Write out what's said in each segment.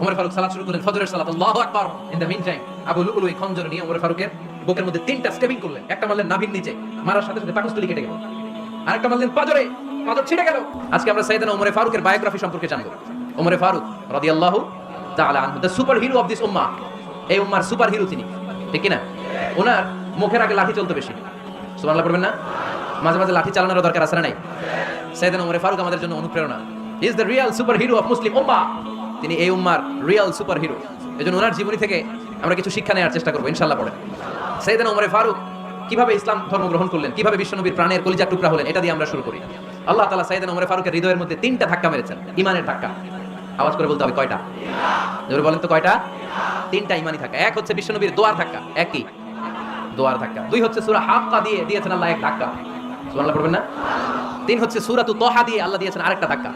ওমর ফারুক সালাত শুরু করলেন ফজরের সালাত, আল্লাহু আকবার। In the meantime Abu Lulu এই খঞ্জর নিয়ে ওমর ফারুকের বুকের মধ্যে তিনটা স্টেপিং করলেন। একটা মারলেন নাভির নিচে, মারার সাথে সাথে পাকস্থলী কেটে গেল। আরেকটা মারলেন পাজরে, পাজর ছিঁড়ে গেল। আজকে আমরা সাইয়েদানা ওমরে ফারুকের বায়োগ্রাফি সম্পর্কে জানব। ওমরে ফারুক রাদিয়াল্লাহু তাআলা আনহু the superhero of this উম্মাহ এই উম্মার সুপার হিরো তিনি, ঠিক কি না ওনার মুখের আগে লাঠি চলতে বেশি। সুবহানাল্লাহ পড়বেন না? মাঝে মাঝে লাঠি চালানোর দরকার আছে না নাই? সাইয়েদানা ওমরে ফারুক আমাদের জন্য অনুপ্রেরণা। Is the real superhero of Muslim উম্মাহ তিনি এই উম্মার রিয়াল সুপার হিরো এজন্য ওনার জীবনী থেকে আমরা কিছু শিক্ষা নেওয়ার চেষ্টা করব ইনশাল্লাহ পড়েন সাইয়েদানা ওমরে ফারুক, কীভাবে ইসলাম ধর্ম গ্রহণ করলেন, কীভাবে বিশ্বনবীর প্রাণের কলিজা টুকরা হলেন, এটা দিয়ে আমরা শুরু করি। আল্লাহ তালা সাইয়েদানা ওমরে ফারুকের হৃদয়ের মধ্যে তিনটা ধাক্কা মেরেছেন, ইমানের ধাক্কা। আওয়াজ করে বলতে হবে, কয়টা? জোরে বলেন তো, কয়টা? তিনটা ইমানি ধাক্কা। এক হচ্ছে বিশ্বনবীর দোয়ার ধাক্কা একই দোয়ার ধাক্কা। দুই হচ্ছে সুরা হাক্কা দিয়ে দিয়েছেন আল্লাহ এক ধাক্কা। সুবহানাল্লাহ পড়বেন না? তিন হচ্ছে সূরাতু তোহা দিয়ে আল্লাহ দিয়েছেন আরেকটা ধাক্কা।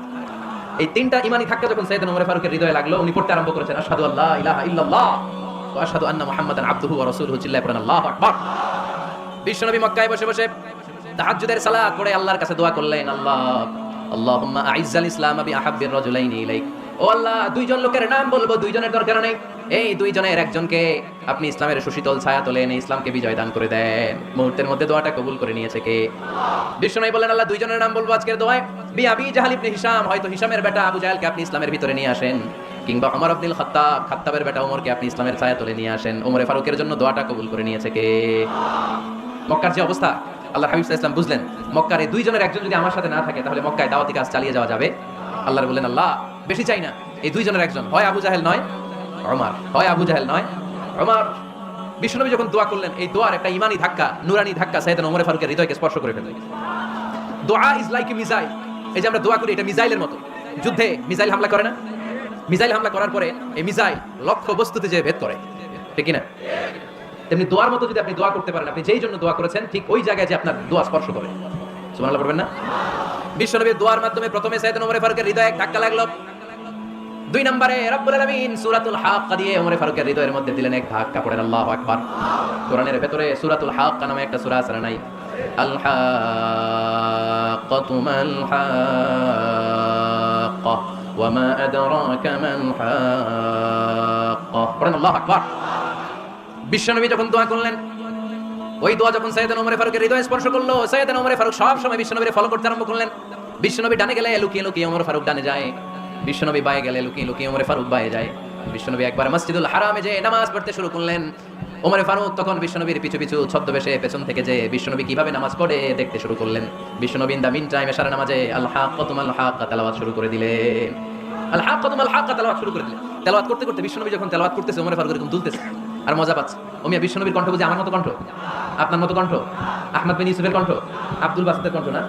এই তিনটা ইমানি থাকতে যখন সৈয়দ ওমর ফারুকের হৃদয়ে লাগল, উনি পড়তে আরম্ভ করেছেন, আশহাদু আল্লাহ ইলাহা ইল্লাল্লাহ ওয়া আশহাদু আন্না মুহাম্মাদান আবদুহু ওয়া রাসূলুহু চিল্লায় পড়েন, আল্লাহু আকবার। বিশ্বনবী মক্কায় বসে বসে তাহাজ্জুদের সালাত পড়ে আল্লাহর কাছে দোয়া করলেন, আল্লাহ, আল্লাহুম্মা আইজ্জাল ইসলাম বি আহাব্বির রাজুলাইনি ইলাইক। ও দুইজন লোকের নাম বলব, দুইজনের দরকার নেই। এই দুইজনের একজনকে আপনি ইসলামের সুশীতল ছায়া তোলেন ইসলামকে বিজয় দান করে দেন। মুহূর্তের মধ্যে দোয়াটা কবুল করে নিয়েছে কে? বিশ্বনবী বললেন, আল্লাহ, দুইজনের নাম বলব আজকের দোয়ায়। বি আবি জাহাল ইবনে হিশাম, হয়তো হিশামের বেটা আবু জাহেলকে আপনি ইসলামের ভিতরে নিয়ে আসেন। কিংবা ওমর আব্দুল খাত্তাব, খাত্তাবের বেটা ওমরকে আপনি ইসলামের ছায়া তুলে নিয়ে আসেন। ওমরে ফারুকের জন্য দোয়াটা কবুল করে নিয়েছে কে? মক্কার যে অবস্থা, আল্লাহ হাবিব ওয়াসাল্লাম বুঝলেন, মক্কার এই দুইজনের একজন যদি আমার সাথে না থাকে, তাহলে মক্কায় দাওয়াতি কাজ চালিয়ে যাওয়া যাবে। আল্লাহ বললেন, আল্লাহ বেশি চাই না। এই দুইজনের একজন। হয় আবু জাহেল নয়, ওমর। হয় আবু জাহেল নয়, ওমর। বিশ্বনবী যখন দোয়া করলেন, এই দোয়ার একটা ইমানি ধাক্কা, নুরানি ধাক্কা সাইয়েদনা ওমর ফারুকের হৃদয়কে স্পর্শ করে ফেলল দোয়া ইজ লাইক এ মিসাইল এই যে আমরা দোয়া করি, এটা মিসাইলের মতো। যুদ্ধে মিসাইল হামলা করে না? মিসাইল হামলা করার পরে এই মিসাইল লক্ষ্য বস্তুতে যে ভেদ করে। ঠিক না তেমনি দোয়ার মতো যদি আপনি দোয়া করতে পারেন, আপনি যেই জন্য দোয়া করেছেন, ঠিক ওই জায়গায় যে আপনার দোয়া স্পর্শ করে সুবহানাল্লাহ, পড়বেন না? বিশ্বনবীর দোয়ার মাধ্যমে প্রথমে সাইয়েদনা ওমর ফারুকের হৃদয়ে এক ধাক্কা লাগল। দুই নম্বরে, রব্বুল আলামিন সূরাতুল হাক্কা দিয়ে ওমর ফারুকের হৃদয়ের মধ্যে দিলেন এক ধাক্কা পড়েন, আল্লাহু আকবার। কোরআনের ভেতরে সূরাতুল হাক্কা নামে একটা সূরা আছে নাই? আল হাক্কাতু মাল হাক্কা ওয়ামা আদরাকা মাল হাক্কা পড়েন, আল্লাহু আকবার। বিশ্বনবী যখন দোয়া করলেন, ওই দোয়া যখন সৈয়দ ওমর ফারুকের হৃদয় স্পর্শ করল সৈয়দ ওমর ফারুক সব সময় বিশ্বনবীর ফলো করতে আরম্ভ করলেন। বিশ্বনবী ডানে গেলে লুকিয়ে লুকিয়ে ওমর ফারুক ডানে যায়। বিশ্বনবী বায়ে গেলে লুকিয়ে লুকিয়ে ওমর ফারুক বায়ে যায়। বিশ্বনবী একবার মসজিদুল হারামে যে নামাজ পড়তে শুরু করলেন। ওমর ফারুক তখন বিশ্বনবীর পিছু পিছু ছদ্মবেশে পেছন থেকে যে বিশ্বনবী কীভাবে নামাজ পড়ে দেখতে শুরু করলেন। বিশ্বনবী দা মিন টাইমে সারা নামাজে আল্লাহ কতুমাল হাক তেলাওয়াত শুরু করে দিলেন। আল্লাহ কতুমাল হাক তেলাওয়াত শুরু করে দিলেন। তেলাওয়াত করতে করতে বিশ্বনবী যখন তেলাওয়াত করতেছে ওমর ফারুক এরকম তুলতেছে আর মজা পাচ্ছে। ওমিয়া, বিশ্বনবীর কণ্ঠ বুঝি আমার মতো কণ্ঠ? আপনার মতো কণ্ঠ? আহমদ বিন ইউসুফের কণ্ঠ? আব্দুল বাসিদের কণ্ঠ না?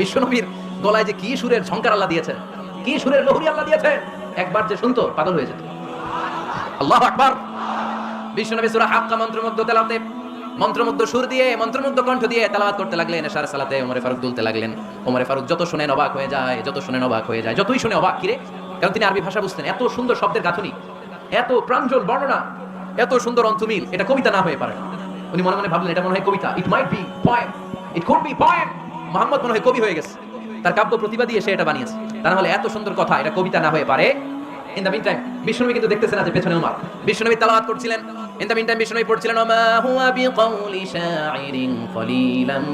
বিশ্বনবীর গলায় যে কি সুরের ঝংকার আল্লাহ দিয়েছেন। কি সুরের লহরি আল্লাহ দিয়েছেন একবার যে শুনতো, পাগল হয়ে যেত। আল্লাহ আকবার। বিশ্বনবী সূরা হাক্কা মন্ত্রমুগ্ধ তেলাওয়াতে মন্ত্রমুগ্ধ সুর দিয়ে, মন্ত্রমুগ্ধ কণ্ঠ দিয়ে করতে লাগলেন। এশার সালাতে ওমরে ফারুক দুলতে লাগলেন। ওমরে ফারুক যত অবাক হয়ে যায়, যত অবাক হয়ে যায়, যতই শুনে অবাক, কিরে? কারণ তিনি আরবি ভাষা বুঝতেন। এত সুন্দর শব্দের গাঁথনি, এত প্রাঞ্জল বর্ণনা, এত সুন্দর অন্তমিল, এটা কবিতা না হয়ে পারে উনি মনে মনে ভাবলেন, এটা মনে হয় কবিতা। It might be poem it could be poem Mohammad মনে হয় কবি হয়ে গেছে। তার কাব্য প্রতিভা দিয়ে সে এটা বানিয়েছে। তা না হলে এত সুন্দর কথা, এটা কবিতা না হয়ে পারে। ইন কিন্তু দেখতেছেন না যে পেছনে উমার। বিষ্ণুনবী তালাওয়াত করছিলেন। ইন পড়ছিলেন শাইরিন কলিলাম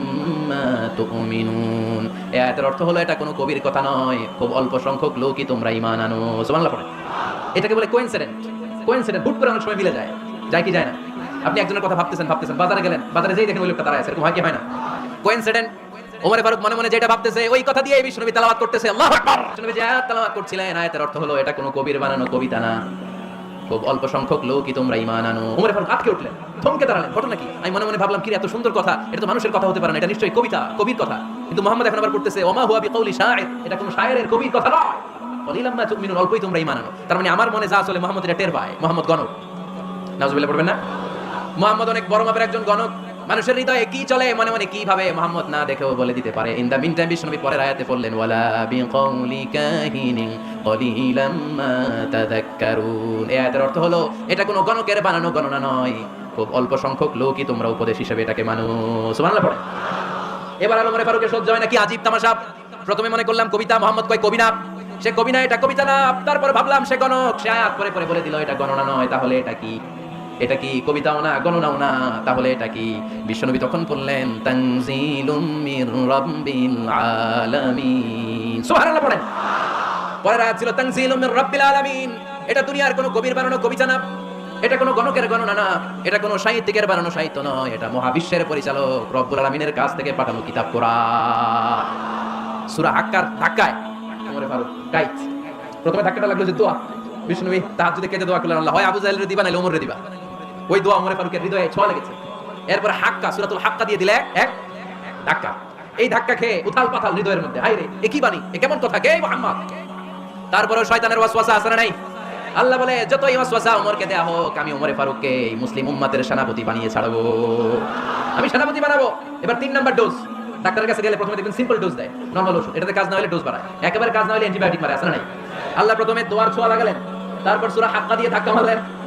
মা তুমিনুন। এই আয়াতের অর্থ হলো, এটা কোনো কবির কথা নয়। খুব অল্প সংখ্যক লোকই তোমরা ঈমান আনো। সুবহানাল্লাহ এটাকে বলে কোইনসিডেন্ট কোইনসিডেন্ট হুট করে অনেক সময় মিলে যায়। যায় কি যায় না? আপনি একজনের কথা ভাবতেছেন ভাবতেছেন, বাজারে গেলেন, বাজারে যেই দেখেন ওই লোকটা দাঁড়ায় আছে, এরকম হয় কি হয় না? কোইনসিডেন্ট ওমর ফারুক মনে মনে যেটা ভাবতেছে, ওই কথা দিয়ে বিষ্ণুনবী তেলাওয়াত করতেছে। আল্লাহু বিষ্ণুনবী যে আয়াত তেলাওয়াত করছিলেন, আয়াতের অর্থ হলো, এটা কোনো কবির বানানো কবিতা না। খুব অল্প সংখ্যক লোকই তোমরা ঈমান আনো। ওমর ফারুক আটকে উঠলেন থমকে দাঁড়ালেন। ঘটনা কি? আমি মনে মনে ভাবলাম কি এত সুন্দর কথা। এটা তো মানুষের কথা হতে পারে না, এটা নিশ্চয়ই কবিতা, কবির কথা। কিন্তু মোহাম্মদ এখন আবার করতেছে ওমা হুয়া বিকাউলি শাইর। এটা কোনো শায়েরের কবির কথা নয়। কলিলাম মা তুমিনুন, অল্পই তোমরা ঈমান আনো। তার মানে আমার মনে যা আসলে মোহাম্মদ এটা টের পায়। মোহাম্মদ গণক। নাউজুবিল্লাহ, পড়বেন না? মোহাম্মদ অনেক বড় মাপের একজন গণক। মানুষের হৃদয়ে কি চলে, মনে মনে কি ভাবে মোহাম্মদ না দেখেও বলে দিতে পারে। ইন দা মিন টাইম বিষ্ণুনবী পরের আয়াতে পড়লেন ওয়ালা বিকাউলি কাহিনিন কলিলাম মা তাযাক্কারুন। এই আয়াতের অর্থ হলো, এটা কোনো গণকের বানানো গণনা নয়। খুব অল্প সংখ্যক লোকই তোমরা উপদেশ হিসেবে এটাকে মানো। সুবহানাল্লাহ, পড়ে। এবার আলমরে ফারুকের সহ্য হয় নাকি আজীব তামাশা। প্রথমে মনে করলাম, কবিতা মোহাম্মদ কয় কবি না সে কবি না এটা কবিতা না, তারপর ভাবলাম সে গণক। সে আয়াত পরে পরে বলে দিল, এটা গণনা নয়, তাহলে এটা কি? এটা কি কবিতাও না, গণনাও না? তাহলে এটা কি? বিশ্বনবী তখন বললেন, তানজিলুম মির রাব্বিল আলামিন। সুবহানাল্লাহ পড়েন। পরের আয়াত ছিল, তানজিলুম মির রাব্বিল আলামিন। এটা দুনিয়ার কোনো কবির বানানো কবিতা না। এটা কোনো গণকের গণনা না। এটা কোনো সাহিত্যিকের বানানো সাহিত্য নয়। এটা মহাবিশ্বের পরিচালক রব্বুল আলামিনের কাছ থেকে পাঠানো কিতাব কোরআন। সূরা হাক্কার ধাক্কায় ওমরে ফারুক গাইত প্রথমে ধাক্কাটা লাগল যে দোয়া। বিষ্ণুবী তাহাজ্জুদে কেটে দোয়া করলেন? আল্লাহ। হয় আবু জাহেলের দিবা নাইলে ওমরের দিবা? ওই দোয়া ওমরে ফারুকের হৃদয়ে ছোঁয়া লেগেছে। এরপর হাক্কা, সূরাতুল হাক্কা দিয়ে দিলে এক ধাক্কা। এই ধাক্কা খেয়ে উথাল পাথাল হৃদয়ের মধ্যে হাই রে এ কি বাণী? এ কেমন কথা? কে মোহাম্মদ? তারপরে শয়তানের ওয়াসওয়াসা আছে না নাই? আল্লাহ বলে, যতই ওয়াসওয়াসা ওমরকে দেয়া হোক, আমি ওমরে ফারুককে এই মুসলিম উম্মাতের সেনাপতি বানিয়ে ছাড়বো। আমি সেনাপতি বানাবো। এবার তিন নাম্বার ডোজ ডাক্তারের কাছে গেলে প্রথমে দেখবেন সিম্পল ডোজ দেয় নর্মাল ওষুধ। এটাতে কাজ না হলে ডোজ বাড়ায়। একেবারে কাজ না হলে অ্যান্টিবায়োটিক মারে আছে না নাই? আল্লাহ প্রথমে দোয়ার ছোঁয়া লাগালেন, তারপর সুরা হাক্কা দিয়ে ধাক্কা মারলেন।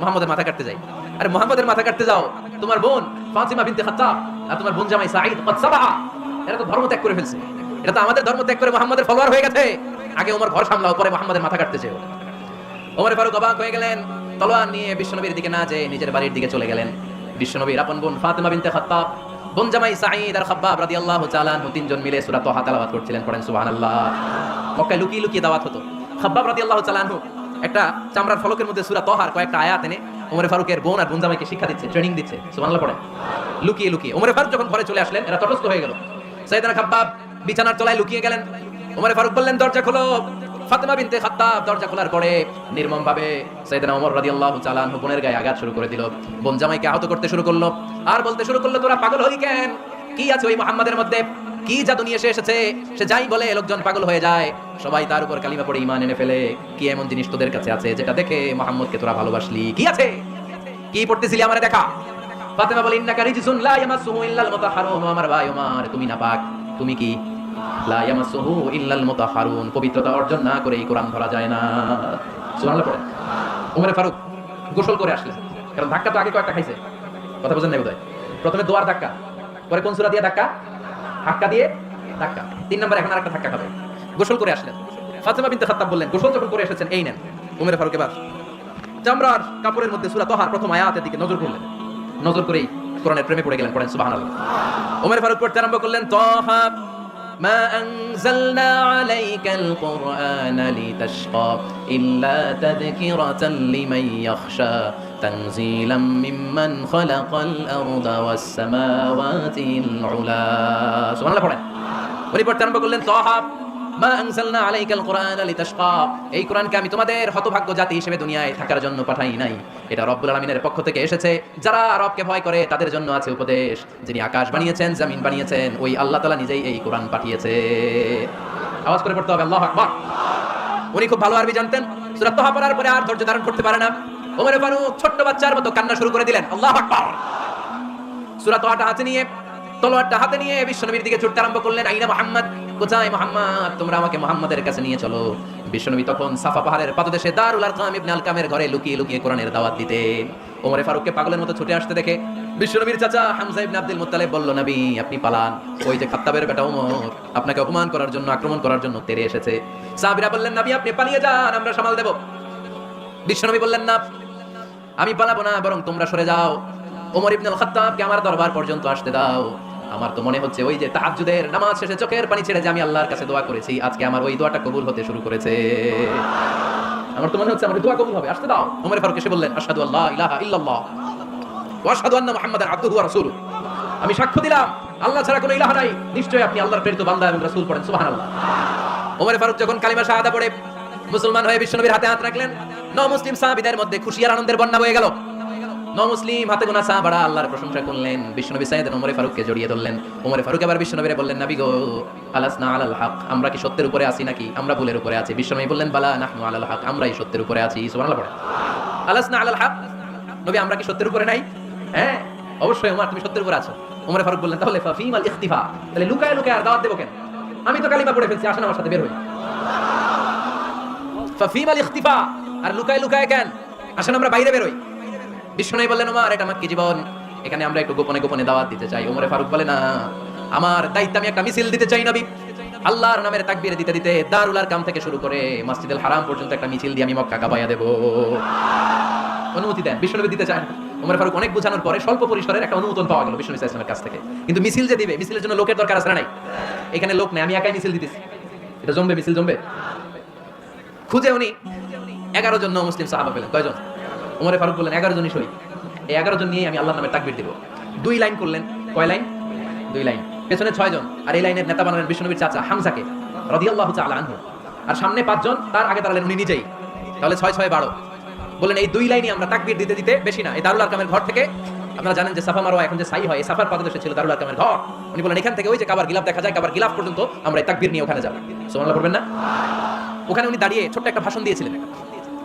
মুহাম্মদের মাথা কাটতে যাই। আরে মুহাম্মদের মাথা কাটতে যাও। তোমার বোন ফাতিমা বিনতে খাত্তাব আর তোমার বোন জামাই সাঈদ, কদ সাবাহা। এরা তো ধর্ম ত্যাগ করে ফেলছে। এটা তো আমাদের ধর্ম ত্যাগ করে মুহাম্মদের ফলোয়ার হয়ে গেছে। আগে ওমর ঘর সামলাও, পরে মুহাম্মদের মাথা কাটতে চেও ওমর ফারুক অবাক হয়ে গেলেন। তলোয়ার নিয়ে বিশ্বনবীর দিকে না যেয়ে নিজের বাড়ির দিকে চলে গেলেন। বিশ্বনবীর আপন বোন ফাতিমা বিনতে খাত্তাব, বোন জামাই সাঈদ আর খাব্বাব রাদিয়াল্লাহু তাআলা আনহু তিনজন মিলে সূরা তোহা তেলাওয়াত করছিলেন, পড়েন সুবহানাল্লাহ। মক্কায় লুকিয়ে লুকিয়ে দাওয়াত হতো। খাব্বাব রাদিয়াল্লাহু তাআলা একটা চামড়ার ফলকের মধ্যে সূরা তোহার কয়েকটা আয়াত এনে ওমরে ফারুকের বোন আর বোন জামাইকে শিক্ষা দিচ্ছে ট্রেনিং দিচ্ছে, সুবহানাল্লাহ পড়েন লুকিয়ে লুকিয়ে। ওমরে ফারুক যখন ঘরে চলে আসলেন, এরা তটস্থ হয়ে গেল। সাইয়েদনা খাব্বাব বিছানার তলায় লুকিয়ে গেলেন। ওমরে ফারুক বললেন, দরজা খোলো। ফাতেমা বিনতে খাত্তাব দরজা খোলার পরে নির্মম ভাবে সাইয়েদনা ওমর রাদিয়াল্লাহু তাআলা আনহু বোনের গায়ে আঘাত শুরু করে দিল। বোন জামাইকে আহত করতে শুরু করল। আর বলতে শুরু করল, তোরা পাগল হই কেন? কি আছে ওই মুহাম্মাদের মধ্যে? কি জাদু নিয়ে এসে এসেছে? সে যাই বলে, লোকজন পাগল হয়ে যায়। সবাই তার উপর কালিমা পড়ে ইমান এনে ফেলে। কি এমন জিনিস তোদের কাছে আছে যেটা দেখে মোহাম্মদকে তোরা ভালোবাসলি? কি আছে? কি পড়তেছিলি আমারে দেখা? ফাতেমা বলে, ইন্নাকা রিজসুন লা ইয়ামাসসুহু ইল্লাল মুতাহহারুন আমার ভাই ওমর, তুমি না পাক তুমি কি? লা ইয়ামাসসুহু ইল্লাল মুতাহহারুন পবিত্রতা অর্জন না করে এই কোরআন ধরা যায় না। সুবহানাল্লাহ পড়ে। ওমরে ফারুক, গোসল করে আসলেন। কারণ ধাক্কা তো আগে কয়েকটা খাইছে। কথা বুঝেন না বোধহয়? প্রথমে দোয়ার ধাক্কা। পরে কোন সুরা দিয়ে ধাক্কা? ধাক্কা দিয়ে ধাক্কা। তিন নম্বর এখন আরেকটা ধাক্কা খাবে গোসল করে আসলেন। ফাতেমা বিনতে খাত্তাব বললেন, গোসল যখন করে এসেছেন, এই নেন। উমের ফারুক এবার চামড়ার কাপড়ের মধ্যে সুরা তোহার প্রথম আয়াতের দিকে নজর করলেন। নজর করেই কোরআনের প্রেমে পড়ে গেলেন, পড়েন সুবহানাল্লাহ। উমের ফারুক পড়তে আরম্ভ করলেন, তোহা ما أنزلنا عليك القرآن لتشقى إلا تذكرة لمن يخشى تنزيلا ممن خلق الأرض والسماوات العلا سبحان الله পড়েন উনি পড়তে আরম্ভ করলেন তোহা মা আনসালনা আলাইকাল কোরআন লিতাশকা। এই কোরআনকে আমি তোমাদের হতভাগ্য জাতি হিসেবে দুনিয়ায় থাকার জন্য পাঠাই নাই। এটা রব্বুল আলামিনের পক্ষ থেকে এসেছে। যারা রবকে ভয় করে, তাদের জন্য আছে উপদেশ। যিনি আকাশ বানিয়েছেন, জমিন বানিয়েছেন, ওই আল্লাহ তাআলা নিজেই এই কোরআন পাঠিয়েছে। আওয়াজ করে পড়তে হবে, আল্লাহু আকবার। উনি খুব ভালো আরবি জানতেন। সূরা তোহা পড়ার পরে আর ধৈর্য ধারণ করতে পারে না। ওমর ফারুক ছোট্ট বাচ্চার মতো কান্না শুরু করে দিলেন, আল্লাহু আকবার। সূরা তোহাটা হাতে নিয়ে, তলোয়ারটা হাতে নিয়ে বিশ্বনবীর দিকে ছুটতে আরম্ভ করলেন, আইনা মোহাম্মদ। কোথায় মোহাম্মদ? তোমরা আমাকে মোহাম্মদের কাছে নিয়ে চলো। বিশ্বনবী তখন সাফা পাহাড়ের পাদদেশে ইবনে ঘরে লুকিয়ে লুকিয়ে কোরআনের দাওয়াত দিতেন ওমরে ফারুককে পাগলের মতো ছুটে আসতে দেখে বিশ্বনবীর চাচা হামজা ইবনে আব্দুল মুত্তালিব বলল, নবী, আপনি পালান। ওই যে খাত্তাবের বেটা ওমর, আপনাকে অপমান করার জন্য, আক্রমণ করার জন্য তেরে এসেছে। সাহাবীরা বললেন, নবী, আপনি পালিয়ে যান, আমরা সামাল দেব। বিশ্বনবী বললেন, না, আমি পালাবো না, বরং তোমরা সরে যাও। ওমর ইবনে ইবনুল খাত্তাবকে আমার দরবার পর্যন্ত আসতে দাও। আমার তো মনে হচ্ছে ওই যে তাহাজ্জুদের নামাজ শেষে চোখের পানি ছেড়ে যে আমি আল্লাহর কাছে দোয়া করেছি, আজকে আমার ওই দোয়াটা কবুল হতে শুরু করেছে। আমার তো মনে হচ্ছে আমার দোয়া কবুল হবে, আসতে দাও। ওমর ফারুক এসে বললেন, আশহাদু আল্লাহ ইলাহা ইল্লাল্লাহ ওয়া আশহাদু আন্না মুহাম্মাদান আবদুহু ওয়া রাসূলুহু। আমি সাক্ষ্য দিলাম, আল্লাহ ছাড়া কোনো ইলাহা নাই। নিশ্চয়ই আপনি আল্লাহর প্রেরিত বান্দা এবং রাসূল পড়েন, সুবহানাল্লাহ। ওমর ফারুক যখন কালিমা শাহাদা পড়ে, মুসলমান হয়ে বিশ্বনবীর হাতে হাত রাখলেন ন মুসলিম সাহাবীদের মধ্যে খুশি আর আনন্দের বন্যা বয়ে গেল। ন মুসলিম হাতে গোনা সাহাবারা আল্লাহর প্রশংসা করলেন। বিশ্বনবী সাইয়েদ ওমরে ফারুককে জড়িয়ে ধরলেন। ওমরে ফারুক আবার বিশ্বনবীরে বললেন, নবী গো, আলাসনা আলাল হক, আমরা কি সত্যের উপরে আছি নাকি? আমরা ভুলের উপরে আছি। বিশ্বনবী বললেন, বালা, নাহনু আলাল হক, আমরাই সত্যের উপরে আছি। সুবহানাল্লাহ পড়ে আলাসনা আলাল হক? নবী, আমরা কি সত্যের উপরে নাই? হ্যাঁ অবশ্যই ওমর তুমি সত্যের উপরে আছো। ওমরে ফারুক বললেন, তাহলে ফিমাল ইখতিফা, তাহলে লুকায় লুকায় আর দাওয়াত দেবো কেন? আমি তো কালিমা পড়ে ফেলছি, আসেন আমার সাথে, বের হই। ফিমাল ইখতিফা, আর লুকায় লুকায় কেন? আসেন আমরা বাইরে বের হই। বিষ্ণু বললেন, ওমর, এটা আমার কি জীবন? এখানে আমরা একটু গোপনে গোপনে দাওয়াত দিতে চাই। ওমরে ফারুক বলে, না, আমার দায়িত্ব আমি একটা মিছিল দিতে চাই, নবী। আল্লাহর নামের তাকবীর দিতে দিতে দারুলার কাম থেকে শুরু করে মসজিদুল হারাম পর্যন্ত একটা মিছিল দিয়ে আমি মক্কা কাবাইয়া দেব। অনুমতি দেন, বিষ্ণুনবী দিতে চান। ওমর ফারুক অনেক বোঝানোর পরে স্বল্প পরিসরের একটা অনুমোদন পাওয়া গেল বিষ্ণু ইসলামের কাছ থেকে। কিন্তু মিছিল যে দিবে, মিছিলের জন্য লোকের দরকার আছে নাই? এখানে লোক নেই, আমি একাই মিছিল দিতেছি। এটা জমবে, মিছিল জমবে। খুঁজে উনি এগারো জন মুসলিম সাহাবা পেলেন। কয়জন? ওমরে ফারুক বললেন, এগারো জনই সই। এই এগারো জন নিয়ে আমি আল্লাহ নামের তাকবির দিব। দুই লাইন করলেন। কয় লাইন? দুই লাইন। পেছনে ছয় জন। আর এই লাইনের নেতা বানালেন বিষ্ণুবীর চাচা হামজাকে, রদিয়াল্লাহু তাআলা আনহু। আর সামনে পাঁচজন তার আগে দাঁড়ালেন উনি নিজেই। তাহলে ছয় ছয় বারো। বললেন, এই দুই লাইনই আমরা তাকবির দিতে দিতে বেশি না। এই দারুল আরকামের ঘর থেকে আপনারা জানেন যে সাফা মারোয়া এখন যে সাই হয়, এই সাফার পাদদেশে ছিল দারুল আরকামের ঘর। উনি বলেন এখান থেকে ওই যে কাবার গিলাফ দেখা যায়, কাবার গিলাফ পর্যন্ত আমরা এই তাকবির নিয়ে ওখানে যাব। সুবহানাল্লাহ, পড়বেন না? ওখানে উনি দাঁড়িয়ে ছোট্ট একটা ভাষণ দিয়েছিলেন।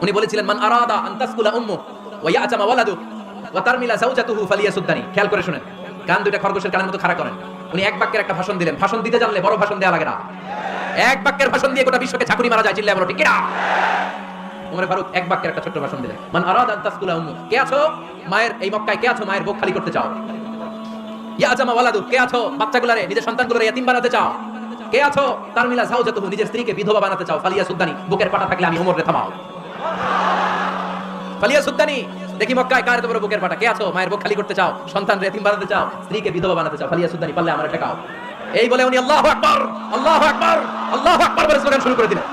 উনি বলেছিলেন, মান আরাদা আন তাসকুলা উম্মু ওয়া ইয়াতামা ওয়ালাদু ওয়া তারমিলা যাওজাতুহু ফালিয়াসুদ্দানি। খেয়াল করে শুনেন, কান দুইটা খরগোশের কানের মতো খাড়া করেন। উনি এক বাক্যের একটা ভাষণ দিলেন। ভাষণ দিতে জানলে বড় ভাষণ দেওয়া লাগে না। এক বাক্যের ভাষণ দিয়ে গোটা বিশ্বকে চাকুরি মারা যায়, চিল্লায় বলো, ঠিক কিনা? উমরে ফারুক এক বাক্যের একটা ছোট্ট ভাষণ দিলেন। মান আরাদা আন তাসকুলা উম্মু। কে আছো? মায়ের, এই মক্কায় কে আছো? মায়ের বুক খালি করতে চাও? ইয়া আজামা ওয়ালাদু, কে আছো? বাচ্চাগুলারে, নিজের সন্তানগুলোরে ইয়াতিম বানাতে চাও? কে আছো? তার মিলা যাওজাতুহু, নিজের স্ত্রীকে বিধবা বানাতে চাও। ফালিয়া সুদ্দানি বুকের পাটা থাকলে আমি ওমরে থামাও। ফালিয়া সুদ্দানি দেখি মক্কায় কার তোমার বুকের পাটা? কে আছো? মায়ের বুক খালি করতে চাও? সন্তান রেতিম বানাতে চাও? স্ত্রীকে বিধবা বানাতে চাও? ফালিয়া সুদ্দানি পারলে আমার টেকাও এই বলে উনি, আল্লাহু আকবার আল্লাহু আকবার আল্লাহু আকবার বলে স্লোগান শুরু করে দিলেন।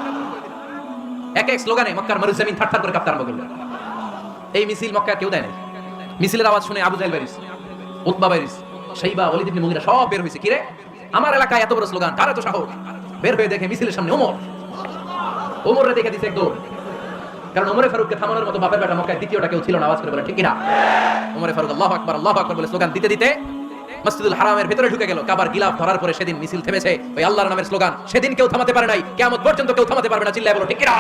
এক এক স্লোগানে মক্কার মরুজমিন থারথার করে কাঁপতে আরম্ভ করলেন। এই মিছিল মক্কা কেউ দেয় নাই মিছিলের আওয়াজ শুনে আবু জাহেল বাইরিস উতবা বাইরিস সেইবা ওলিদ ইবনে মুগিরা সব বের হয়েছে। কিরে আমার এলাকায় এত বড় স্লোগান, কার এত সাহস? বের হয়ে দেখে মিছিলের সামনে ওমর। ওমর দেখে দিছে একদম কারণ ওমরে ফারুককে থামানোর মতো বাপের বেটা মক্কায় দ্বিতীয়টা কেউ ছিল না, আওয়াজ করে বলে, ঠিক কিনা? ওমরে ফারুক, আল্লাহু আকবার আল্লাহু আকবার বলে স্লোগান দিতে দিতে মসজিদুল হারামের ভিতরে ঢুকে গেল। কাবার গিলাফ ধরার পরে সেদিন মিছিল থেমেছে। ওই আল্লাহর নামের স্লোগান, সেদিন কেউ থামাতে পারে নাই কেমন পর্যন্ত কেউ থামাতে পারবে না। চিল্লায় বলো, ঠিক কিনা?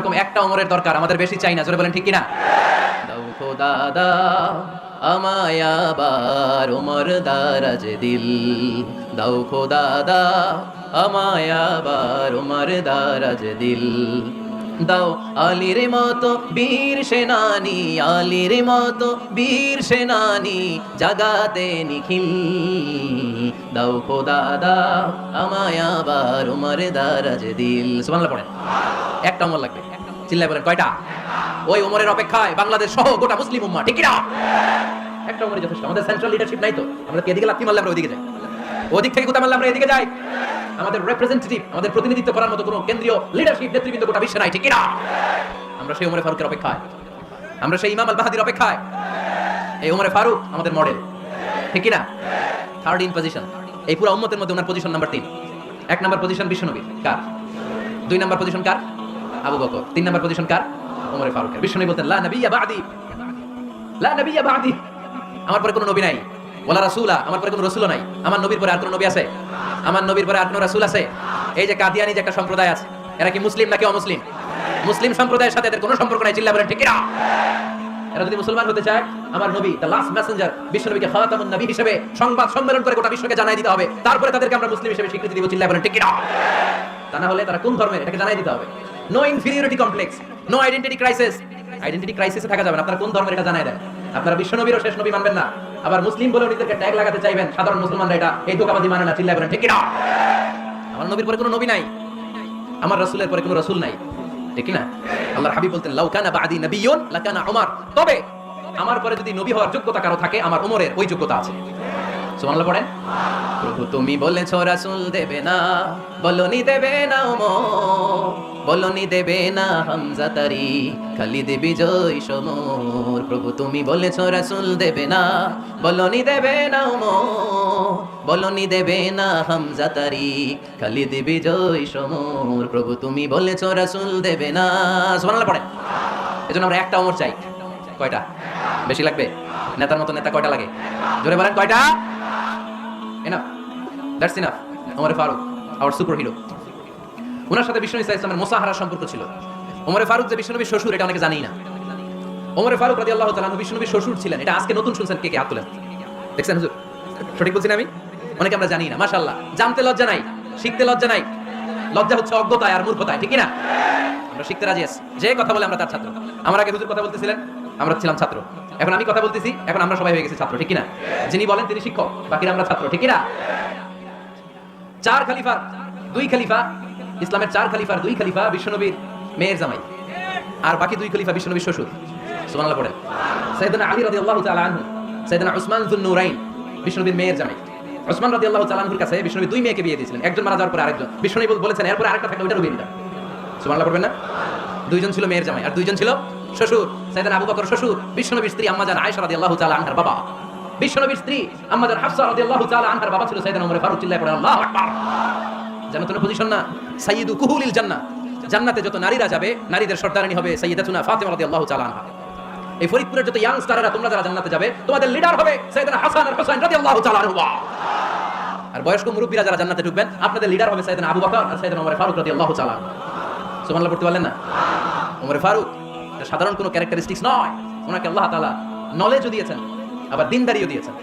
ওই রকম একটা ওমরের দরকার, আমাদের বেশি চাই না, জোরে বলেন ঠিক কিনা? দাও খোদা দাও আমায় আবার ওমর দারাজ দিল। দাও খোদা দাও আমায় আবার ওমর দারাজ দিল। দাও আলির মতো বীর সেনানি, আলির মতো বীর সেনানি, জাগাতে নিখিল। দাও খোদা দাও আমায় আবার উমর দারাজ দিল। সুবহানাল্লাহ পড়েন। একটা অমর লাগবে। চিল্লায় বলেন কয়টা? ওই ওমরের অপেক্ষায় বাংলাদেশ সহ গোটা মুসলিম উম্মা ঠিক না? একটা ওমরে যথেষ্ট, আমাদের সেন্ট্রাল লিডারশিপ নাই তো। আমরা কি এদিকে লাথি মারলে আমরা ওইদিকে যাই? ওদিক থেকে কোথায় মারলে আমরা এদিকে যাই? আমাদের রিপ্রেজেন্টেটিভ আমাদের প্রতিনিধিত্ব করার মতো কোনো কেন্দ্রীয় লিডারশিপ নেতৃবৃন্দ গোটা বিশ্বে নাই, ঠিক না? আমরা সেই ওমরে ফারুকের অপেক্ষায়। আমরা সেই ইমাম আল বাহাদির অপেক্ষায়। এই ওমরে ফারুক আমাদের মডেল ঠিক না? থার্ড ইন পজিশন এই পুরো উম্মতের মধ্যে ওনার পজিশন নাম্বার তিন। এক নাম্বার পজিশন বিশ্বনবী, কার? দুই নাম্বার পজিশন কার? Abu Bakr. তিন নাম্বার পজিশন কার? ওমরে ফারুকের। বিশ্বনবী বলতেন, লা নবিয়্যা বাদি। লা নবিয়্যা বাদি। আমার পরে কোনো নবী নাই। ওলা রাসূলা। আমার পরে কোনো রাসূলও নাই। আমার নবীর পরে আর কোনো নবী আছে? আমার নবীর পরে আর কোনো রাসূল আছে। এই যে কাদিয়ানি যে একটা সম্প্রদায় আছে, এরা কি মুসলিম নাকি অমুসলিম? মুসলিম সম্প্রদায়ের সাথে এদের কোনো সম্পর্ক নাই, চিল্লা বলেন, ঠিক না এরা যদি মুসলমান হতে চায়, আমার নবী দ্য লাস্ট মেসেঞ্জার বিশ্বনবীকে খাতামুন নবী হিসেবে সংবাদ সম্মেলন করে গোটা বিশ্বকে জানাই দিতে হবে। তারপরে তাদেরকে আমরা মুসলিম হিসেবে স্বীকৃতি দিব চিল্লায় বলেন, ঠিক কিনা? তা না হলে তারা কোন ধর্মের? এটাকে জানাই দিতে হবে। No inferiority complex no identity crisis identity ক্রাইসিসে থাকা যাবে না। আপনারা কোন ধর্মের এটা জানাই দেন? আপনারা বিশ্বনবীরও শেষ নবী মানবেন না। আবার মুসলিম বলে নিজেদেরকে ট্যাগ লাগাতে চাইবেন। সাধারণ মুসলমানরা এটা এই দোকাবাদি মানে না। চিল্লায় বলেন, ঠিক কিনা? আমার নবীর পরে কোনো নবী নাই। আমার রাসূলের পরে কোনো রাসূল নাই। ঠিক না আল্লাহর হাবিব বলতেন, লাউ কানা বাদি নবিয়ুন, লাকানা উমর। তবে আমার পরে যদি নবী হওয়ার যোগ্যতা কারও থাকে, আমার উমরের ওই যোগ্যতা আছে। পড়েন। প্রভু তুমি বলেছ রাসূল দেবে না, বলনি দেবে না বলনি দেবে না হামজা তারি, খালিদ বিজয় সমর। প্রভু, তুমি বলেছ রাসুল দেবে না। বলনি দেবে না উমর, বলনি দেবে না হামজা তারি, খালিদ বিজয় সমর। প্রভু, তুমি বলেছ রাসুল দেবে না। সুবহানাল্লাহ পড়েন এজন্য আমরা একটা ওমর চাই। কয়টা? বেশি লাগবে? নেতার মতো নেতা কয়টা লাগে? জোরে বলেন, কয়টা? Enough that's enough Omar Farooq our superhero ওনার সাথে বিষ্ণু ইসা ইসলামের মোসাহারা সম্পর্ক ছিল। ওমরে ফারুক যে বিষ্ণুনবীর শ্বশুর, এটা অনেকে জানেই না। ওমরে ফারুক রাজি আল্লাহ তালাহ বিষ্ণুনবীর শ্বশুর ছিলেন। এটা আজকে নতুন শুনছেন কে কে? হাত দেখছেন হুজুর? সঠিক বলছি না আমি? অনেকে আমরা জানি না। মাশাল্লাহ জানতে লজ্জা নাই, শিখতে লজ্জা নাই। লজ্জা হচ্ছে অজ্ঞতায় আর মূর্খতায় ঠিক না? আমরা শিখতে রাজি আছি। যে কথা বলে আমরা তার ছাত্র। আমার আগে হুজুর কথা বলতেছিলেন, আমরা ছিলাম ছাত্র। এখন আমি কথা বলতেছি, এখন আমরা সবাই হয়ে গেছি ছাত্র ঠিক না? যিনি বলেন তিনি শিক্ষক, বাকিরা আমরা ছাত্র ঠিক না? চার খালিফা দুই খলিফা ইসলামের চার খলিফার দুই খলিফা বিশ্বনবীর মেয়ের জামাই। আর বাকি দুই খলিফা বিশ্বনবীর শ্বশুর। সুবহানাল্লাহ পড়েন। সাইয়েদনা আলী রাদিয়াল্লাহু তাআলা আনহু, সাইয়েদনা উসমান যুন নুরাইন বিশ্বনবীর মেয়ের জামাই। উসমান রাদিয়াল্লাহু তাআলা আনহুর কাছে বিশ্বনবী দুই মেয়েকে বিয়ে দিয়েছিলেন। একজন মারা যাওয়ার পরে আরেকজন। বিশ্বনবী বলেছেন, এরপরে আরেকটা থাকলে ওইটা বিয়ে দিতাম সুবহানাল্লাহ পড়বেন না? দুইজন ছিল মেয়ের জামাই আর দুইজন ছিল শ্বশুর। সাইয়েদনা আবু বকর শ্বশুর, বিশ্বনবীর স্ত্রী আম্মা জান আয়েশা রাদিয়াল্লাহু তাআলা আনহার বাবা। বিশ্বনবীর স্ত্রী আম্মা জান হাফসা রাদিয়াল্লাহু তাআলা আনহার বাবা ছিল সাইয়েদনা ওমর ফারুক, চিল্লায় পড়ে আল্লাহু আকবার। জান্নাতুল পজিশন না? সাইয়্যিদু কুহুলিল জান্নাহ। জান্নাতে যত নারীরা যাবে, নারীদের সর্দারানি হবে সাইয়্যিদাতুনা ফাতিমা রাদিয়াল্লাহু তাআলা আনহা। এই ফরিদপুরের যত ইয়াং স্টাররা তোমরা যারা জান্নাতে যাবে, তোমাদের লিডার হবে সাইয়েদনা হাসান আর হুসাইন রাদিয়াল্লাহু তাআলা আনহু আর বয়স্ক মুরব্বীরা যারা জান্নাতে ঢুকবেন, আপনাদের লিডার হবে সাইয়েদনা আবু বকর আর সাইয়েদনা ওমর ফারুক রাদিয়াল্লাহু তাআলা সুবহানাল্লাহ, পড়তে পারলেন না? ওমর ফারুক, এটা সাধারণ কোনো ক্যারেক্টারিস্টিক্স নয়। ওনাকে আল্লাহ তাআলা নলেজও দিয়েছেন, আবার দিনদারিও দিয়েছেন।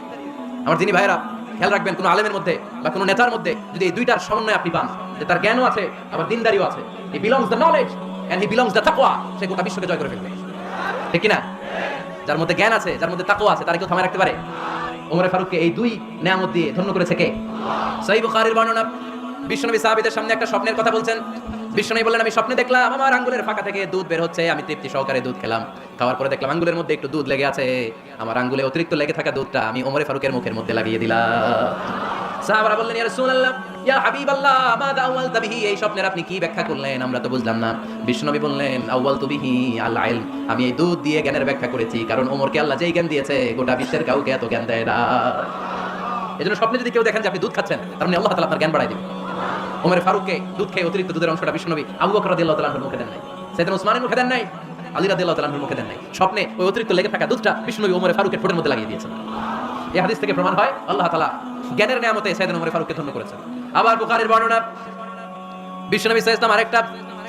আমার যিনি ভাইরা খেয়াল রাখবেন, কোনো আলেমের মধ্যে বা কোনো নেতার মধ্যে যদি এই দুইটার সমন্বয় আপনি পান, যে তার জ্ঞানও আছে, আবার দিনদারিও আছে he belongs the knowledge and he belongs the তাকওয়া সে গোটা বিশ্বকে জয় করে ফেলবে। ঠিক কি না যার মধ্যে জ্ঞান আছে, যার মধ্যে তাকওয়া আছে, তারা কেউ থামায় রাখতে পারে? ওমরে ফারুককে এই দুই নেয়ামত দিয়ে ধন্য করেছে কে? সহিহ বুখারীর বর্ণনা, বিশ্বনবী সাহাবীদের সামনে একটা স্বপ্নের কথা বলছেন বিশ্বনবী বললেন, আমি স্বপ্নে দেখলাম, আমার আঙ্গুলের ফাঁকা থেকে দুধ বের হচ্ছে, আমি তৃপ্তি সহকারে দুধ খেলাম। খাওয়ার পরে দেখলাম, আঙ্গুলের মধ্যে একটু দুধ লেগে আছে। আমার আঙ্গুলে অতিরিক্ত লেগে থাকা দুধটা আমি ওমরে ফারুকের মুখের মধ্যে লাগিয়ে দিলাম। সাহাবারা বললেন, ইয়া রাসূলুল্লাহ, ইয়া হাবিবাল্লাহ, মাযা আউয়ালতা বিহি? এই স্বপ্নের আপনি কি ব্যাখ্যা করলেন? আমরা তো বুঝলাম না। বিশ্বনবী বললেন, আউয়ালতু বিহি আল ইলম আমি এই দুধ দিয়ে জ্ঞানের ব্যাখ্যা করেছি, কারণ ওমরকে আল্লাহ যেই জ্ঞান দিয়েছে, গোটা বিশ্বের কাউকে এত জ্ঞান দেয় না। এজন্য স্বপ্নে যদি কেউ দেখেন যে আপনি দুধ খাচ্ছেন, তার মানে আল্লাহ তাআলা আপনার জ্ঞান বাড়ায় দিবেন ওমর ফারুককে দুধ খেয়ে অতিরিক্ত দুধের অংশটা বিশ্বনবী আবু বকর রাদিয়াল্লাহু তাআলার মুখে দেন নাই সাইয়েদনা উসমানের মুখে দেন নাই, আলী রাদিয়াল্লাহু তাআলার মুখে দেন নাই। স্বপ্নে ওই অতিরিক্ত লেগে থাকা দুধটা বিশ্বনবী ওমর ফারুকের ঠোঁটের মধ্যে লাগিয়ে দিয়েছেন। এই হাদিস থেকে প্রমাণ হয়, আল্লাহ তাআলা জ্ঞানের নিয়ামতে সাইয়েদনা ওমর ফারুককে ধন্য করেছেন। আবার বুখারীর বর্ণনা সাল্লাল্লাহু আলাইহি একটা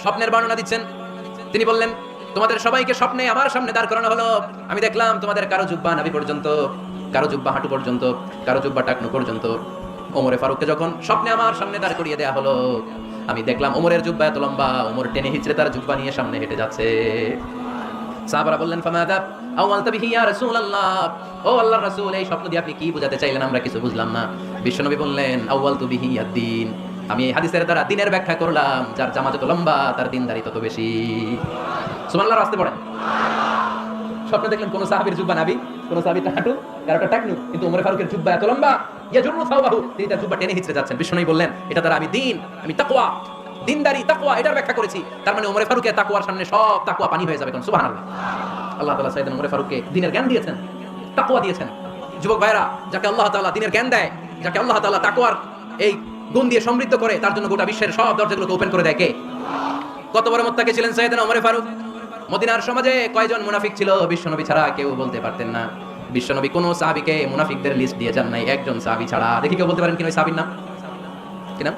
স্বপ্নের বর্ণনা দিচ্ছেন। তিনি বললেন, তোমাদের সবাইকে স্বপ্নে আমার সামনে দাঁড় করানো হলো। আমি দেখলাম তোমাদের কারও জুব্বা নাভি পর্যন্ত। কারও জুব্বা হাঁটু পর্যন্ত কারও জুব্বা টাকনু পর্যন্ত। ওমরে ফারুককে যখন স্বপ্নে আমার সামনে দাঁড় করিয়ে দেয়া হলো, আমি দেখলাম ওমরের জুব্বা এত লম্বা, ওমর টেনে হিচড়ে তার জুব্বা নিয়ে সামনে হেঁটে যাচ্ছে। সাহাবারা বললেন, ফামাদা আওয়াল তাবিহি ইয়া রাসূলুল্লাহ? ও আল্লাহর রাসূল, এই স্বপ্ন দিয়ে আপনি কি বোঝাতে চাইলেন? আমরা কিছু বুঝলাম না। বিশ্বনবী বললেন, আউয়াল তুবিহি আদ-দ্বীন আমি এই হাদিসের দ্বারা দিনের ব্যাখ্যা করলাম, যার জামা যত লম্বা, তার দিনদারি তত বেশি। সুবহানাল্লাহ রাস্তে পড়েন স্বপ্নে দেখলেন কোন সাহাবীর জুব্বা নাবি কোন সাহাবীর হাঁটু? কারোটা কিন্তু উমর ফারুকের জুব্বা এত লম্বা ইয়া তিনি তার জুব্বা টেনে হিচড়ে যাচ্ছেন। বিশ্বনবী বললেন, এটা আমি দিন, আমি দিনদারি এটার ব্যাখ্যা করেছি। তার মানে উমর সামনে সব পানি হয়ে যাবে আল্লাহ উমর ফারুককে দিনের জ্ঞান দিয়েছেন দিয়েছেন। যুবক ভাইরা যাকে আল্লাহ দিনের জ্ঞান দেয়, যাকে আল্লাহ এই গুণ দিয়ে সমৃদ্ধ করে, তার জন্য গোটা বিশ্বের সব দরজাগুলোকে ওপেন করে দেয় কে? কত বড় মোত্তাকি ছিলেন সাইয়েদনা ওমর ফারুক? মদিনার সমাজে কয়জন মুনাফিক ছিল? বিশ্বনবী ছাড়া কেউ বলতে পারতেন না। বিশ্বনবী কোন সাহাবীকে মুনাফিকদের লিস্ট দিয়ে যান নাই, একজন সাহাবী ছাড়া। দেখি কেউ বলতে পারেন কি ওই সাহাবীর নাম? কি নাম?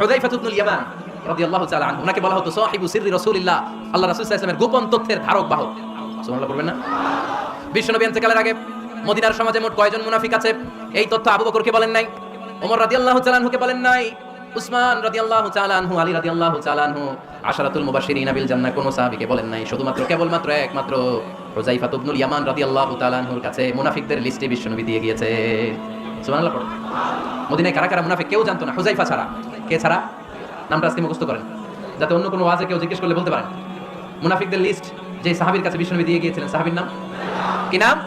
হুযায়ফা ইয়ামান রাদিয়াল্লাহু তাআলা আনহু। বলা হতো সাহিবু সিররি রাসূলিল্লাহ। আল্লাহ রাসূল সাল্লাল্লাহু গোপন তথ্যের ধারক, বাহক। সুবহানাল্লাহ পড়বেন না? বিশ্বনবী আগে মদিনার সমাজে মোট কয়জন মুনাফিক আছে? এই তথ্য আবু বকরকে বলেন নাই, ওমর রাদিয়াল্লাহু তাআলা আনহুকে বলেন নাই। উসমান রাদিয়াল্লাহু তাআলা আনহু, আলী রাদিয়াল্লাহু তাআলা আনহু, আশারাতুল মুবাশশিরিন বিল জান্নাহ, কোন সাহাবীকে বলেন নাই। শুধুমাত্র, কেবলমাত্র একমাত্র হুযায়ফা ইবনুল ইয়ামান রাদিয়াল্লাহু তাআলা আনহুর কাছে মুনাফিকদের লিস্টে বিশ্বনবী দিয়ে গিয়েছে। সুবহানাল্লাহ, পড়ো। মদিনায় কারা কারা মুনাফিক, কেউ জানতো না। ছাড়া। কে ছাড়া? নামটা আজকে মুখস্থ করেন। যাতে অন্য কোনো ওয়াজে কেউ জিজ্ঞেস করলে বলতে পারেন। মুনাফিকদের লিস্ট যে সাহাবীর কাছে বিশ্বনবী দিয়ে গিয়েছিলেন, সাহাবীর নাম? কি নাম?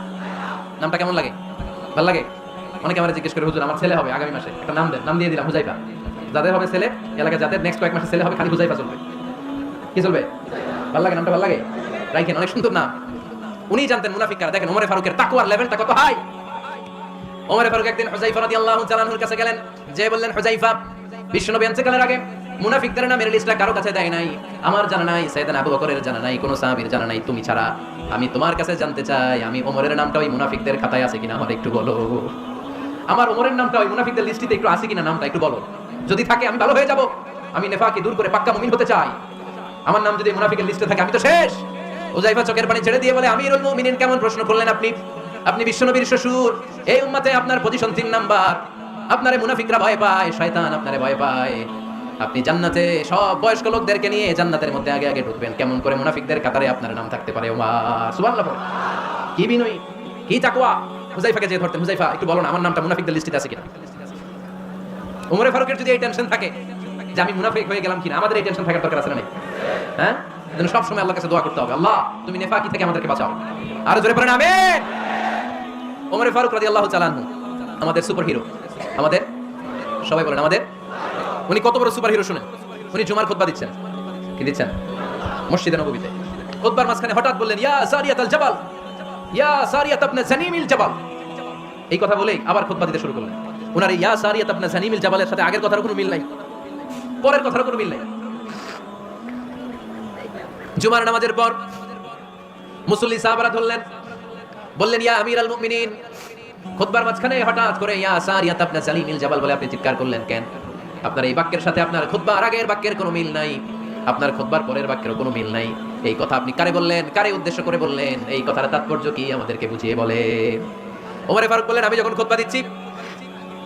নামটা কেমন লাগে? ভালো লাগে? অনেকে আমার জিজ্ঞেস করে, হুজুর, আমার ছেলে হবে আগামী মাসে। একটা নাম দেন, নাম দিয়ে দিলাম হুজাইফা যাদের হবে ছেলে এলাকায় যাদের নেক্সট কয়েক মাসে ছেলে হবে, খালি হুজাইফা চলবে কি চলবে? ভালো লাগে নামটা, ভালো লাগে? রাইখেন, অনেক সুন্দর নাম। উনি জানতেন মুনাফিক কারা। দেখেন ওমরে ফারুকের তাকওয়ার লেভেলটা কত হাই ওমরে ফারুক একদিন হুজাইফা রাদিয়াল্লাহু তাআলা আনহুর কাছে গেলেন। যে বললেন হুজাইফা বিশ্বনবী ইন্তেকালের আগে? মুনাফিকদের নামের লিস্টটা কারও কাছে দেয় নাই। আমার জানা নাই, সাইয়েদনা আবু বকরের জানা নাই, কোন সাহাবীর জানা নাই, তুমি ছাড়া। আমি তোমার কাছে জানতে চাই, আমি ওমরের নামটা ওই মুনাফিকদের খাতায় আছে কিনা আমার একটু বলো। আমার ওমরের নামটা ওই মুনাফিকদের লিস্টিতে একটু আছে কিনা, নামটা একটু বলো। যদি থাকে আমি ভালো হয়ে যাব। আমি নেফাকে দূর করে পাক্কা মুমিন হতে চাই। আমার নাম যদি মুনাফিকের লিস্টে থাকে, আমি তো শেষ। ওজাইফা চোখের পানি ছেড়ে দিয়ে বলে, আমিরুল মুমিনিন কেমন প্রশ্ন করলেন আপনি? আপনি বিশ্বনবীর শ্বশুর। এই উম্মতে আপনার পজিশন তিন নাম্বার। আপনারে মুনাফিকরা ভয় পায়, শয়তান আপনারে ভয় পায়। আপনি জান্নাতে সব বয়স্ক লোকদেরকে নিয়ে জান্নাতের মধ্যে আগে আগে ঢুকবেন। কেমন করে মুনাফিকদের কাতারে আপনার নাম থাকতে পারে ওমর সুবহানাল্লাহ কি বিনয়ী, কি তাকওয়া? হুজাইফাকে যে ধরতেন। হুজাইফা একটু বলো না, আমার নামটা মুনাফিকদের লিস্টে আছে কিনা? ওমরে ফারুকের যদি এই টেনশন থাকে যে আমি মুনাফিক হয়ে গেলাম কিনা, আমাদের এই টেনশন থাকার দরকার আছে না হ্যাঁ? যেন সবসময় আল্লাহর কাছে দোয়া করতে হবে। আল্লাহ, তুমি নেফাকি থেকে আমাদেরকে বাঁচাও। আরও জোরে পড়েন আমিন। ওমরে ফারুক রাদিয়াল্লাহু তাআলা আনহু, আমাদের সুপার হিরো আমাদের? সবাই বলেন, আমাদের? উনি কত বড় সুপার হিরো শুনেন? উনি জুমার খুতবা দিচ্ছেন। কি দিচ্ছেন? মসজিদে নববীতে। খুতবার মাঝখানে হঠাৎ বললেন, ইয়া সারিয়াত আল জাবাল ইয়া সারিয়াত আপনি জানিমিল জাবাল এই কথা বলেই আবার খুতবা দিতে শুরু করলেন। ওনার ইয়া সারিয়াত আপনি জানিমিল জাবালের সাথে আগের কথার কোনো মিল নাই। পরের কথার কোনো মিল নাই। জুমার নামাজের পর মুসল্লি সাহাবারা ধরলেন, বললেন, ইয়া আমির আল মুমিনিন। খুতবার মাঝখানে হঠাৎ করে ইয়া সারিয়াত আপনি সালিমিল জাবাল বলে আপনি চিৎকার করলেন কেন? আপনার এই বাক্যের সাথে আপনার খুতবার আগের বাক্যের কোনো মিল নাই। আপনার খুতবার পরের বাক্যের কোনো মিল নাই। এই কথা আপনি কারে বললেন? কারে উদ্দেশ্য করে বললেন? এই কথার তাৎপর্য কি আমাদেরকে বুঝিয়ে বলে ওমরে ফারুক বললেন, আমি যখন খুতবা দিচ্ছি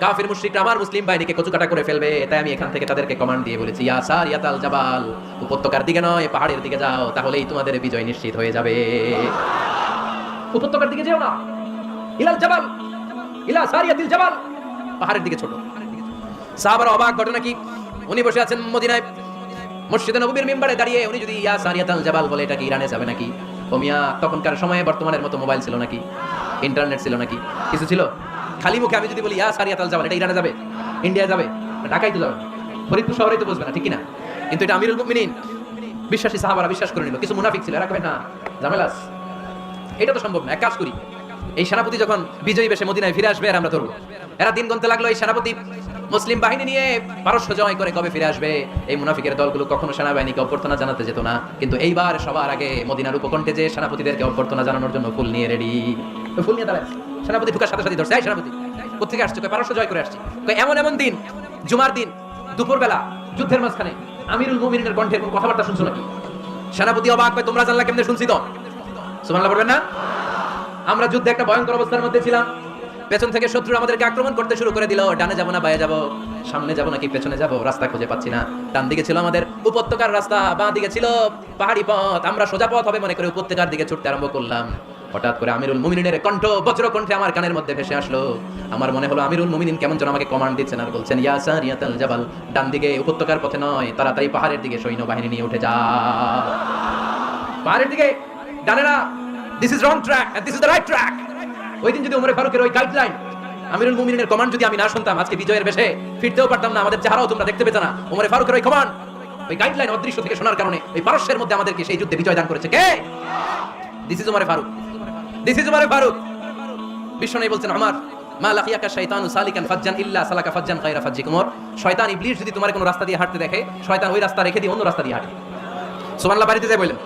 কাফির মুশরিকরা আমার মুসলিম বাহিনীকে কচুকাটা করে ফেলবে, তাই আমি এখান থেকে তাদেরকে কমান্ড দিয়ে বলেছি, ইয়া সার ইয়াতাল জাবাল, উপত্যকার দিকে নয়, পাহাড়ের দিকে যাও, তাহলেই তোমাদের বিজয় নিশ্চিত হয়ে যাবে। উপত্যকার দিকে যেও না। ইলাল জাবাল, ইলা সারিয়াতিল জাবাল, পাহাড়ের দিকে ছোট। সাহাবার অবাক, ঘটনা কি? উনি বসে আছেন মদিনায়। মসজিদে নববীর মিম্বারে দাঁড়িয়ে উনি যদি ইয়া সারিয়াতাল জাবাল বলে, এটা কি ইরানে যাবে নাকি? ওমিয়া তখনকার সময়ে বর্তমানের মতো মোবাইল ছিল নাকি? ইন্টারনেট ছিল নাকি? কিছু ছিল? খালি মুখে আমি যদি বলি, ইয়া সারিয়াতাল জাবাল এটা ইরানে যাবে ইন্ডিয়া যাবে ঢাকায় তো যাবে ফরিদপুর শহরেই তো বসবে না, ঠিক না কিন্তু এটা আমিরুল মুমিনিন, বিশ্বাসী সাহাবারা বিশ্বাস করে নিল। কিছু মুনাফিক ছিল, এরা কবে না ঝামেলাস এটা তো সম্ভব না, এক কাজ করি। এই সেনাপতি যখন বিজয়ী বেশে মদিনায় ফিরে আসবে আর আমরা ধরবো। এরা দিন গন্তে লাগল এই সেনাপতি। মুসলিম বাহিনী নিয়ে পারস্য জয় করে কবে ফিরে আসবে? এই মুনাফিকের দলগুলো কখনো সেনাবাহিনীকে অভ্যর্থনা জানাতে যেত না। কিন্তু এইবার সবার আগে মদিনার উপকণ্ঠে যে সেনাপতিদেরকে অভ্যর্থনা জানানোর জন্য ফুল নিয়ে রেডি। ফুল নিয়ে দাঁড়ায়। সেনাপতি ঢুকার সাথে সাথে ধরছে। এই সেনাপতি কোথেকে আসছে? পারস্য জয় করে আসছি। এমন এমন দিন, জুমার দিন, দুপুরবেলা, যুদ্ধের মাঝখানে, আমিরুল মুমিনের কণ্ঠের কোন কথাবার্তা শুনছো নাকি? সেনাপতি অবাক ভাই তোমরা জানলা কেমনে শুনছি তো? সুবহানাল্লাহ পড়বেন না? আমরা যুদ্ধে একটা ভয়ঙ্কর অবস্থার মধ্যে ছিলাম। পেছন থেকে শত্রু আমাদেরকে আক্রমণ করতে শুরু করে দিল। ডানে যাব না বাইরে যাব, সামনে যাব নাকি পেছনে যাব, রাস্তা খুঁজে পাচ্ছি না। ডান দিকে ছিল আমাদের উপত্যকার রাস্তা, বাঁ দিকে ছিল পাহাড়ি পথ। আমরা সোজা পথ হবে মনে করে উপত্যকার দিকে ছুটতে আরম্ভ করলাম। হঠাৎ করে আমিরুল মুমিনের কণ্ঠ বজ্র কণ্ঠে আমার কানের মধ্যে ভেসে আসলো। আমার মনে হলো আমিরুল মুমিনিন কেমন যেন আমাকে কমান্ড দিচ্ছেন আর বলছেন ইয়াসার ইয়াতাল জাবাল ডান দিকে উপত্যকার পথে নয়, তাড়াতাড়ি পাহাড়ের দিকে সৈন্য বাহিনী নিয়ে উঠে যা। পাহাড়ের দিকে ডানে না this is wrong track this is the right track ওই দিন যদি উমরে ফারুকের ওই গাইডলাইন আমিরুল মুমিনের কমান্ড যদি আমি না শুনতাম, আজকে বিজয়ের বেশে ফিরতেও পারতাম না, আমাদের চেহারাও তোমরা দেখতে পেতে না। উমরে ফারুকের ওই কমান্ড ওই গাইডলাইন অদৃশ্য থেকে শোনার কারণে, ওই পারস্যের মধ্যে আমাদেরকে সেই যুদ্ধে বিজয় দান করেছে কে? দিস ইজ উমরে ফারুক। বলছেন আমার সালিকান শয়তান ইবলিস যদি তোমার কোনো রাস্তা দিয়ে হাঁটতে দেখে, শয়তান ওই রাস্তা রেখে দিয়ে অন্য রাস্তা দিয়ে হাঁটে। সুবহানাল্লাহ, বাড়িতে যাই বললেন।